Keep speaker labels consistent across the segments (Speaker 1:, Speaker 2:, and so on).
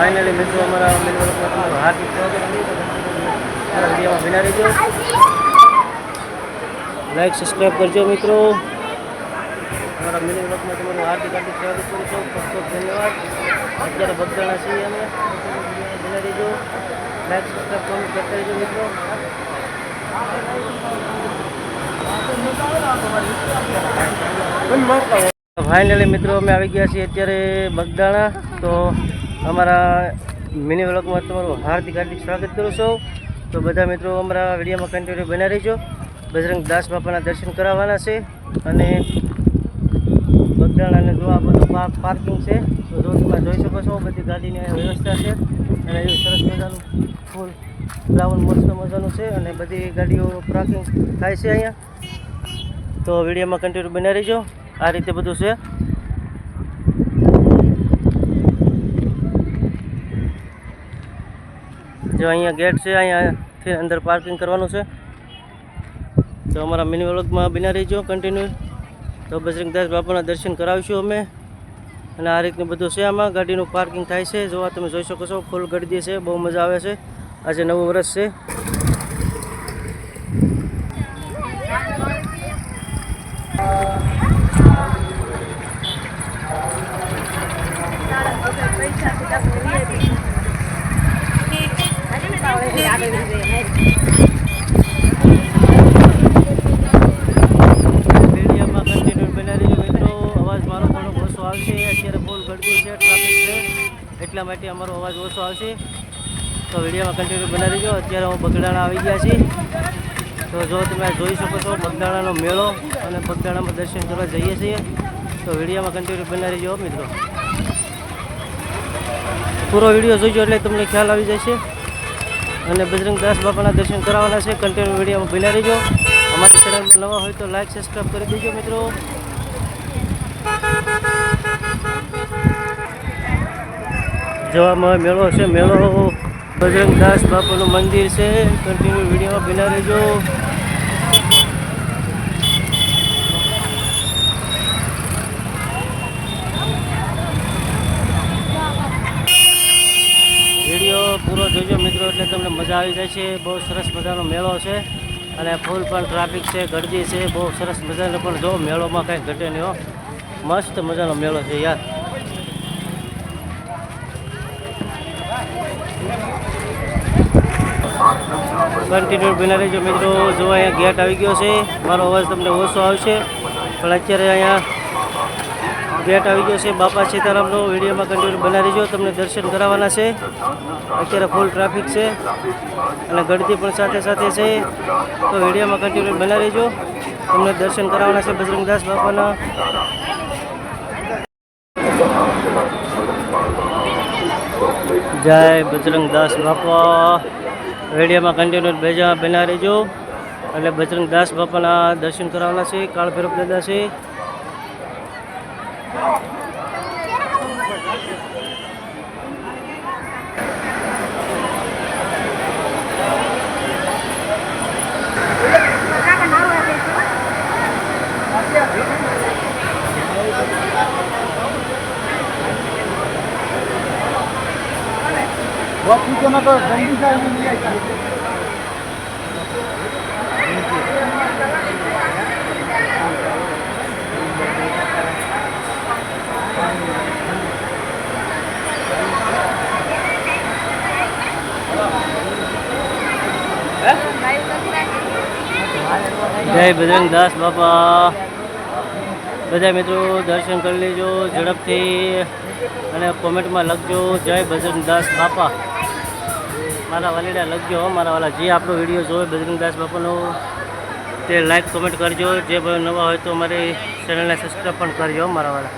Speaker 1: Finally મિત્રો, અમારા મિલવર્કમાં તમારું હાર્દિક સ્વાગત. રહેજો. લાઈક સબસ્ક્રાઈબ કરજો, મિત્રો. અમારા બ્લોગમાં તમારું હાર્દિક હાર્દિક સ્વાગત કરું છું. ખૂબ ખૂબ ધન્યવાદ. અત્યારે બગદાણા છીએ અમે. બિના રહેજો. લાઈક સબસ્ક્રાઈબ કોમેન્ટ કરતા રહેજો મિત્રો. ફાઇનલી મિત્રો, અમે આવી ગયા છીએ અત્યારે બગદાણા. તો અમારા મિની વ્લોગમાં તમારું હાર્દિક હાર્દિક સ્વાગત કરું છું. તો બધા મિત્રો અમારા વિડીયોમાં કન્ટિન્યુ બના રહીજો. બજરંગ દાસ બાપાના દર્શન કરાવવાના છે અને બગદાણાને જો આ બધું પાર્ક પાર્કિંગ છે. તો જો તમે જોઈ શકો છો, બધી ગાડીની વ્યવસ્થા છે. અને એવું સરસ મજાનું ફૂલ ફ્લાવર મસ્ત મજાનું છે અને બધી ગાડીઓ પાર્કિંગ થાય છે અહીંયા. તો વિડીયોમાં કન્ટિન્યુ બના રહીજો. આ રીતે બધું છે. જો અહીંયા ગેટ છે, અહીંયાથી અંદર પાર્કિંગ કરવાનું છે. તો અમારા મિની વ્લોગમાં બિના રહીજો કન્ટિન્યુ તો બજરંગદાસ બાપાના દર્શન કરાવીશું અમે. અને આ રીતનું બધું છે આમાં. ગાડીનું પાર્કિંગ થાય છે. જોવા તમે જોઈ શકો છો ફૂલ ગળદી છે, બહુ મજા આવે છે. આજે નવું વર્ષ છે મીડિયામાં કન્ટિન્યુ બનાવી રહીજો મિત્રો અવાજ મારો થોડોક ઓછો આવશે અત્યારે ફૂલ ગળદી છે ટ્રાફિક છે એટલા માટે અમારો અવાજ ઓછો આવશે. તો વિડીયોમાં કન્ટિન્યુ બનાવી દેજો. અત્યારે હું બગડાણા આવી ગયા છીએ. તો જો તમે જોઈ શકો છો બગદાણાનો મેળો અને બગદાણામાં દર્શન કરવા જઈએ છીએ. તો વિડીયોમાં કન્ટિન્યુ બનાવી દેજો, મિત્રો. પૂરો વીડિયો જોઈજો એટલે તમને ખ્યાલ આવી જશે. અને બજરંગ દાસ બાપાના દર્શન કરાવવાના છે. કન્ટિન્યુ વિડીયોમાં બના રહીજો અમારી ચેનલ નવા હોય તો લાઈક સબસ્ક્રાઈબ કરી દેજો, મિત્રો. જોવામાં મેળો છે. મેળો બજરંગદાસ બાપુનું મંદિર છે. કન્ટિન્યુ વિડીયોમાં બના રહેજો. પૂરો જોજો મિત્રો, એટલે તમને મજા આવી જાય છે બહુ સરસ મજાનો મેળો છે અને ફૂલ પણ ટ્રાફિક છે, ગરદી છે. બહુ સરસ મજાનો પણ જો મેળોમાં કાંઈ ઘટે નહીં મસ્ત મજાનો મેળો છે યાર. કન્ટિન્યુ બના રહેજો મિત્રો. જો અહીંયા ગેટ આવી ગયો છે, મારો અવાજ તમને ઓછો આવશે, પણ અત્યારે અહીંયા ગેટ આવી ગયો છે, બાપા સીતારામનો. વિડીયોમાં કન્ટિન્યુ બના રહેજો તમને દર્શન કરાવવાના છે. અત્યારે ફૂલ ટ્રાફિક છે, અને ગળતી પણ સાથે સાથે છે. તો વિડીયોમાં કન્ટિન્યુ બના રહેજો તમને દર્શન કરાવવાના છે, બજરંગદાસ બાપાના. જય બજરંગદાસ બાપા. રેડિયામાં કન્ટિન્યુ બેજા બના રહેજો. એટલે બજરંગદાસ બાપાના દર્શન કરાવવાના છે કાળ ભૈરવ દાદા છે. જય બજરંગ દાસ બાપા. બધા મિત્રો દર્શન કરી લેજો, ઝડપથી અને કોમેન્ટમાં લખજો, જય બજરંગ દાસ બાપા. મારા વાલીડા લખજો મારા વાલા જે આપણો વીડિયો જોવે, બજરંગદાસ બાપાનો, તે લાઈક કોમેન્ટ કરજો. જે ભાઈ નવા હોય તો મારી ચેનલને સબસ્ક્રાઈબ પણ કરજો મારા વાલા.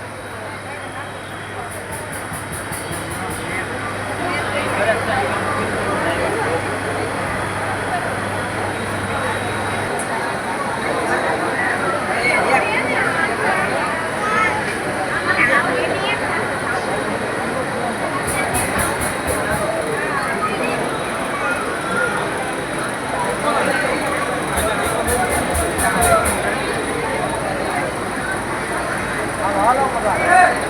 Speaker 1: ねえ!